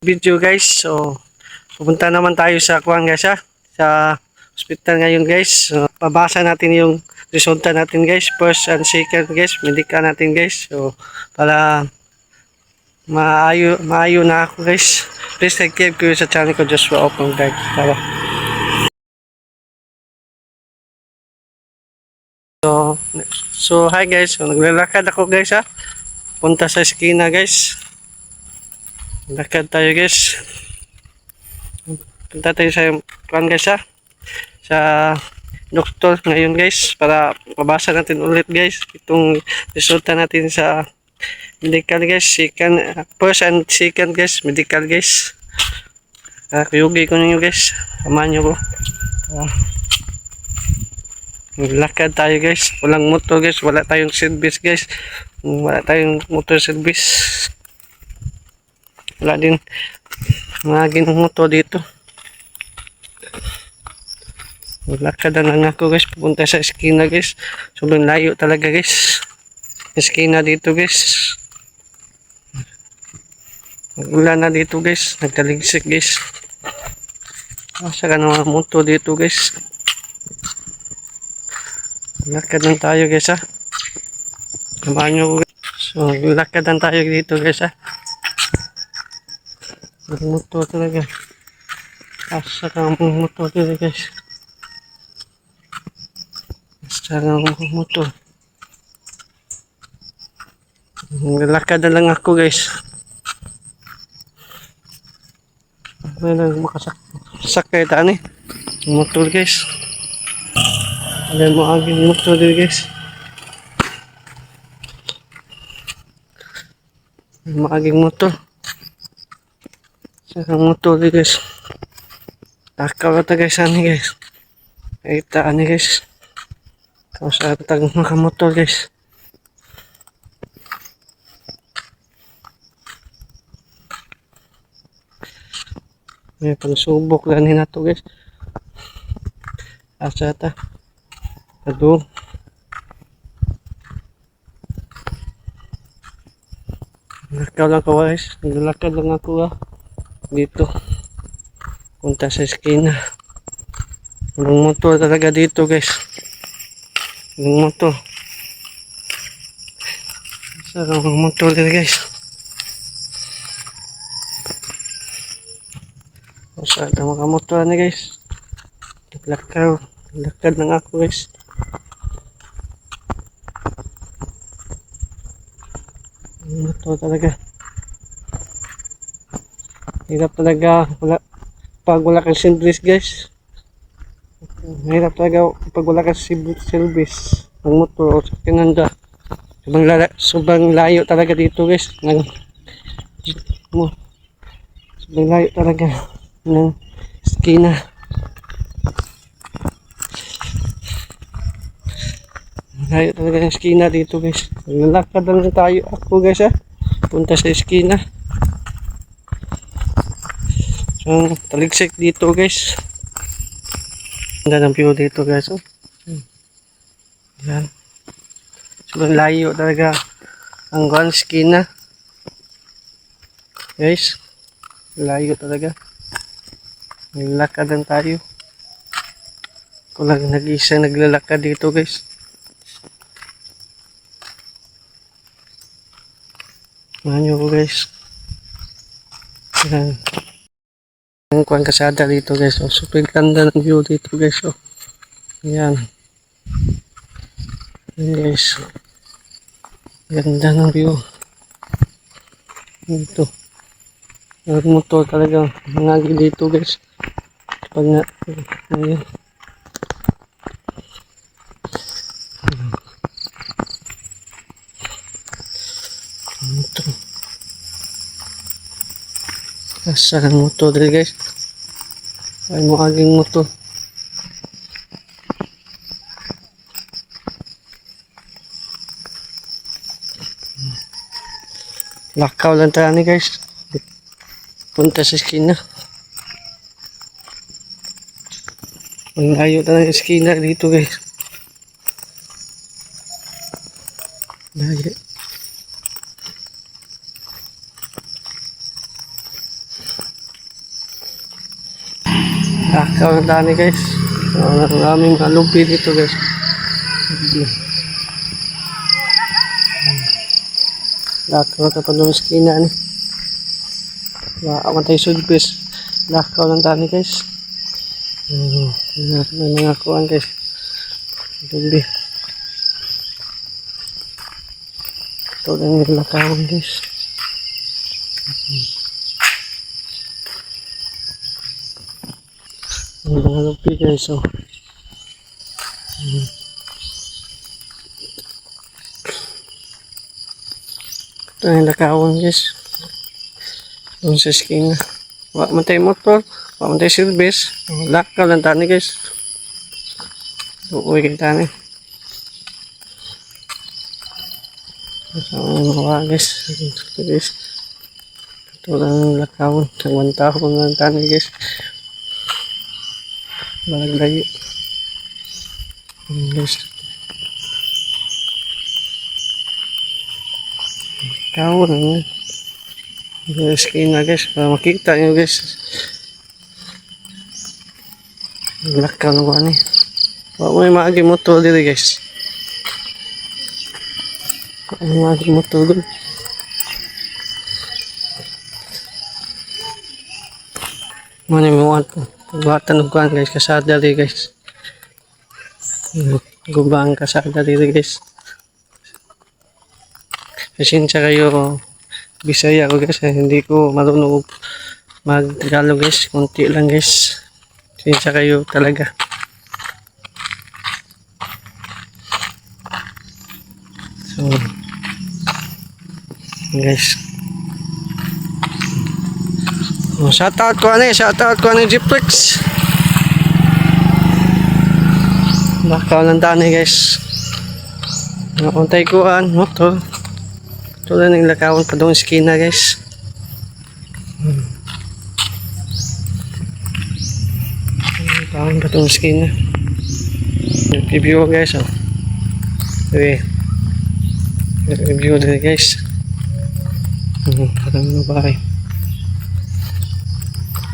video guys. So, pupunta naman tayo sa kuwan guys ha. Sa hospital ngayon guys. So, babasa natin yung resulta natin guys. First and second guys. Medical natin guys. So, para maayo, maayo na ako guys. Please subscribe ko sa channel ko Joshua Opong guys. Tara. So, so hi guys. So, naglalakad ako guys ha. Punta sa eskina guys. Lakad tayo guys. Punta tayo sa kuan guys ha. Sa doktor ngayon guys para mabasa natin ulit guys itong resulta natin sa medical guys second first and second guys medical guys uh, kuyugi ko ninyo guys samahan nyo ko Ah. Maglakad tayo guys. Walang motor guys. Wala tayong service guys. Wala tayong motor service. Wala din mga ginong motor dito. Maglakad na lang ako guys. Pupunta sa eskina guys. Sobrang layo talaga guys. Eskina dito guys. Ulan na dito guys. Nagkaligsik guys. Asa ka ng mga motor dito guys. Lakad lang tayo guys ha. Samahan nyo guys. So, lakad lang tayo dito guys ha. Motor talaga. Asa ka motor dito guys. Asa ka ang motor. Lakad na lang ako guys. May lang makasak sakay taan eh. Motor guys. Alam mo aging motor dito guys. Maaging motor. Sa motor dito guys. Takaw na ta guys ani guys. Ay ani guys. Tapos sa tag makamotor guys. May pagsubok lang na to guys. Asa ta. Aduh. Nakaw lang ko guys. Naglalakad lang ako ah. Dito. Punta sa eskina. Walang motor talaga dito guys. Walang motor. Sa walang motor dito guys. Sa mga motor na guys. Naglakaw. Naglakad lang ako guys. To talaga? Hirap talaga wala pag wala kang service guys. Hirap talaga pag wala kang service ng motor o kinanda. Sobrang, lala, sobrang layo talaga dito guys. Nang, mo, sobrang layo talaga ng skina. Layo talaga ng eskina dito guys. Lalakad lang tayo ako guys ha. Punta sa eskina. So, taligsik dito guys. Ang ganda ng view dito guys. Oh. Yan. Sobrang layo talaga ang one eskina. Guys. Layo talaga. Lalakad lang tayo. Ako lang nag-isa naglalakad dito guys. Niyo ko guys. Yan. Ang kuhan kasada dito guys. Oh, super ganda ng view dito guys. Oh. Yan. Yan guys. Ganda ng view. Dito. Ang motor talaga. Mangagi dito guys. Pag na. Ayan. Motor. Asa ang motor dali guys. Ay mo aging motor. Lakaw lang tayo ni guys. Punta sa eskina. Ang layo talaga ng eskina dito guys. Layo. Lakaw ng dani guys. Ang aming mga lubi dito guys. Lakaw na pa doon sa kina ni. Lakaw tayo sudbis. Lakaw ng dani guys. May mga kuhan guys. Lubi. Ito lang yung lakawan guys. Ang mga guys, so. Ito yung lakawan guys. Doon sa skin. Wa man tayo motor. Wa man tayo service. Lakaw lang tani guys. Uuwi kayo tani. Ang mga guys. Ito guys. Ito lang ang lakawan. Ang tahon lang tani guys. Malaglayo. Ayan, guys. Kawan na. Guys, kina guys. Para makita nyo guys. Lakaw na ba ni? Wa mo yung maagi mo to dito guys. Wa mo maagi mo to dito. Mana mo want Pagwatan ng kuhan guys, kasada rin guys. Gubang kasada rin guys. Pasensya kayo, Bisaya ko guys, eh, hindi ko marunong mag-Tagalog guys, kunti lang guys. Pasensya kayo talaga. So, guys. Oh, shout out ko ano eh, shout out ko ano yung Jeeplex. Bakaw ng dani guys. Nakuntay ko an, motor. Ito lang yung lakawan pa doon skina guys. Hmm. Lakawan pa doon skina. Review guys oh. Okay. Review din guys. Hmm, parang bahay.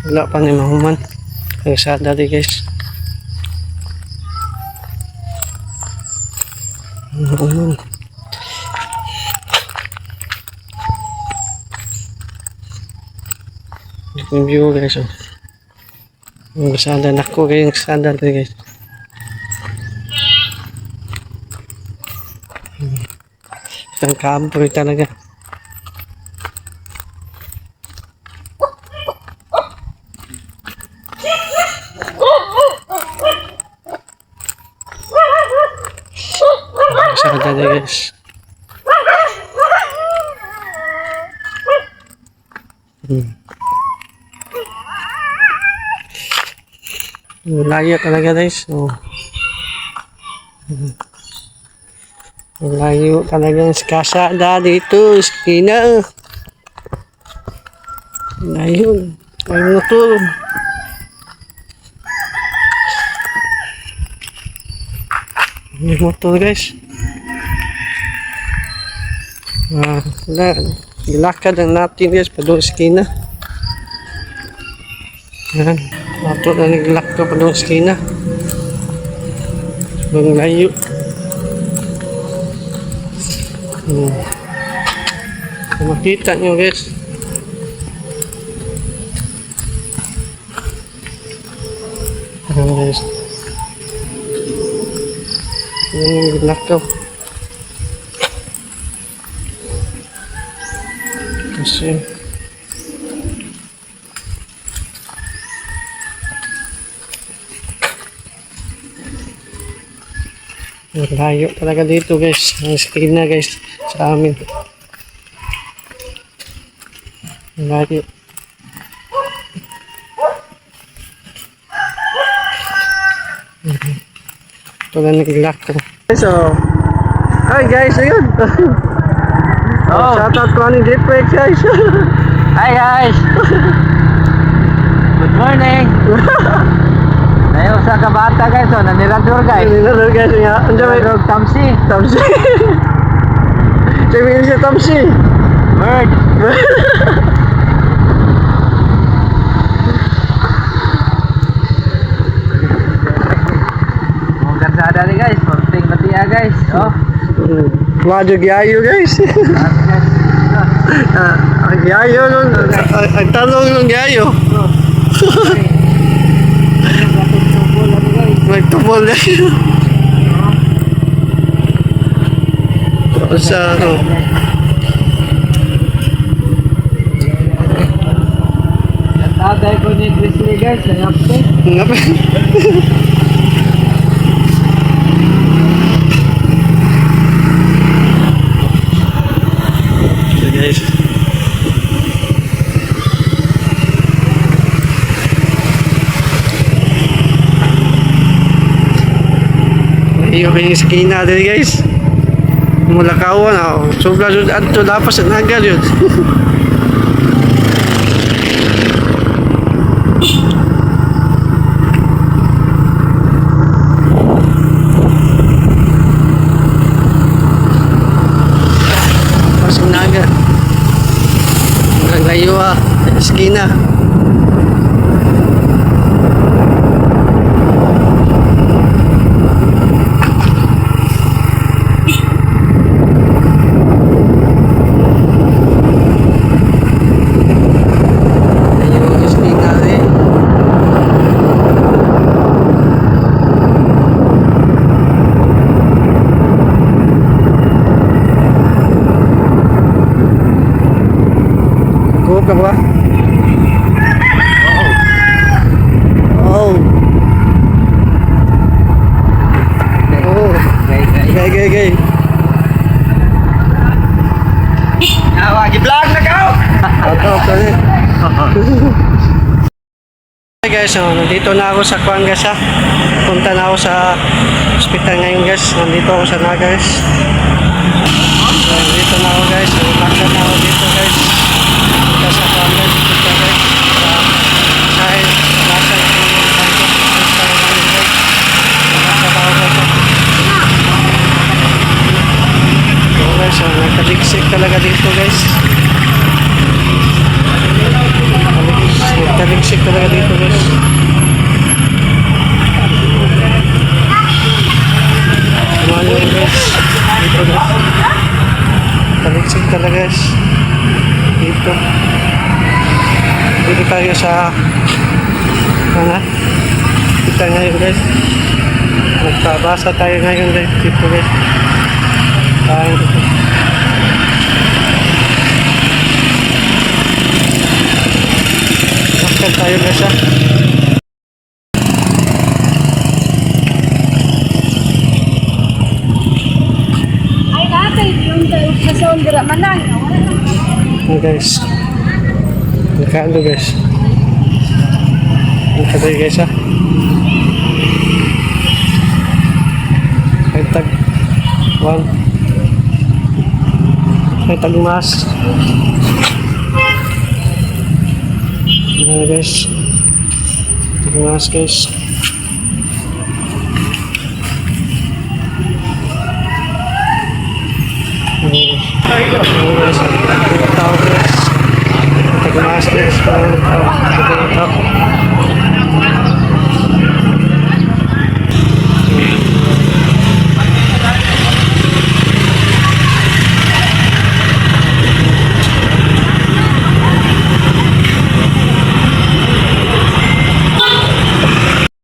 Wala pa ni mahuman. Ang sa dati guys. Mahuman. Yung view guys. Oh. Yung sada nako kayo yung sada dati guys. Isang kampoy talaga. Sada dati guys. Hmm. Layo talaga guys. So, layo talaga sa kasada dito. Skina. Layo. May motor. May motor guys. Ah, wala. Gilakad lang natin guys. Pa doon skina. Yan. Ato na naglak ka pa sa skina. Bang layo. Hmm. Makita nyo guys. Ayan guys. Yan yung naglak ka. Kasi Layo talaga dito guys. Ang screen na guys sa amin. Layo. Ito na nag-lock ko. So, hi guys, ayun. oh. Shoutout ko ni Deepak guys. Hi guys! Good morning! May usa ka guys, oh, naniradur guys. Naniradur guys nga. Ano may drug tamsi? Tamsi. Sabihin si tamsi. Bird. Mungkin sadar nih guys, penting mati ya guys. Oh. Maju giayo guys. Ang giayo nung, ang tanong nung. Oh. Nagtubol na sa ano. Tatay ko ni Grizzly guys, nangapte. Nga ba? So guys. Iyo kay skina din guys. Mula kawan ako. Sobra jud adto dapat sa nagal yun. Pas naga. Naglayo ah. Skina. Ayun, ka ba? Oh. Oh. Gay, gay. Gay, gay. Awa, gi-vlog na ka! Ato, ato eh. Hey guys, so, nandito na ako sa Kuan guys ha. Punta na ako sa hospital ngayon guys. Nandito ako sa Naga guys. So, nandito na ako guys. Lakad na ako dito guys. Punta sa Kuan guys. Punta guys. Sa Sahil. Nasa yung Punta na ngayon guys. Nasa ako guys. So guys, so, nagkaliksik talaga dito guys. Nagtaliksik talaga dito guys. Kumano yun guys. Dito guys. Taliksik talaga guys. Dito. Dito tayo sa ano? Kita ngayon guys. Nagtabasa tayo ngayon guys. Dito guys. Tayo dito. Maskal tayo guys ha. Ay, natay yung sa sondra manang. Guys. Nagkaano guys. Nagkaano tayo guys ha. Ay tag. One. Ay tag mas. Ayan guys. Tag mas guys.